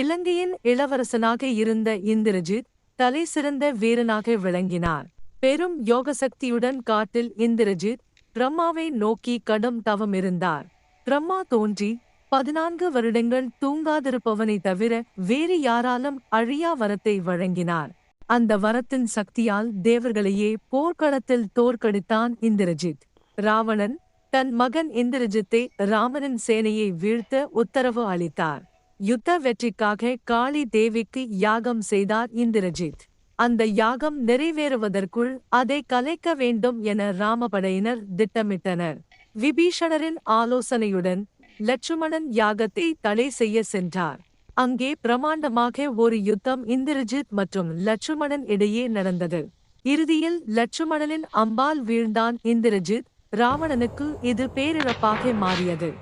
இலங்கையின் இளவரசனாக இருந்த இந்திரஜித் தலை சிறந்த வீரனாக விளங்கினார். பெரும் யோகசக்தியுடன் காட்டில் இந்திரஜித் பிரம்மாவை நோக்கி கடும் தவமிருந்தார் பிரம்மா தோன்றி பதினான்கு வருடங்கள் தூங்காதிருப்பவனை தவிர வேறு யாராலும் அழியா வரத்தை வழங்கினார். அந்த வரத்தின் சக்தியால் தேவர்களையே போர்க்களத்தில் தோற்கடித்தான் இந்திரஜித். ராவணன் தன் மகன் இந்திரஜித்தை ராமனின் சேனையை வீழ்த்த உத்தரவு அளித்தார். யுத்த வெற்றிக்காக காளி தேவிக்கு யாகம் செய்தார் இந்திரஜித். அந்த யாகம் நிறைவேறுவதற்குள் அதை கலைக்க வேண்டும் என ராமபடையினர் திட்டமிட்டனர். விபீஷணரின் ஆலோசனையுடன் லட்சுமணன் யாகத்தை தடை செய்ய சென்றார். அங்கே பிரமாண்டமாக ஒரு யுத்தம் இந்திரஜித் மற்றும் லட்சுமணன் இடையே நடந்தது. இறுதியில் லட்சுமணனின் அம்பால் வீழ்ந்தான் இந்திரஜித். ராவணனுக்கு இது பேரிழப்பாக மாறியது.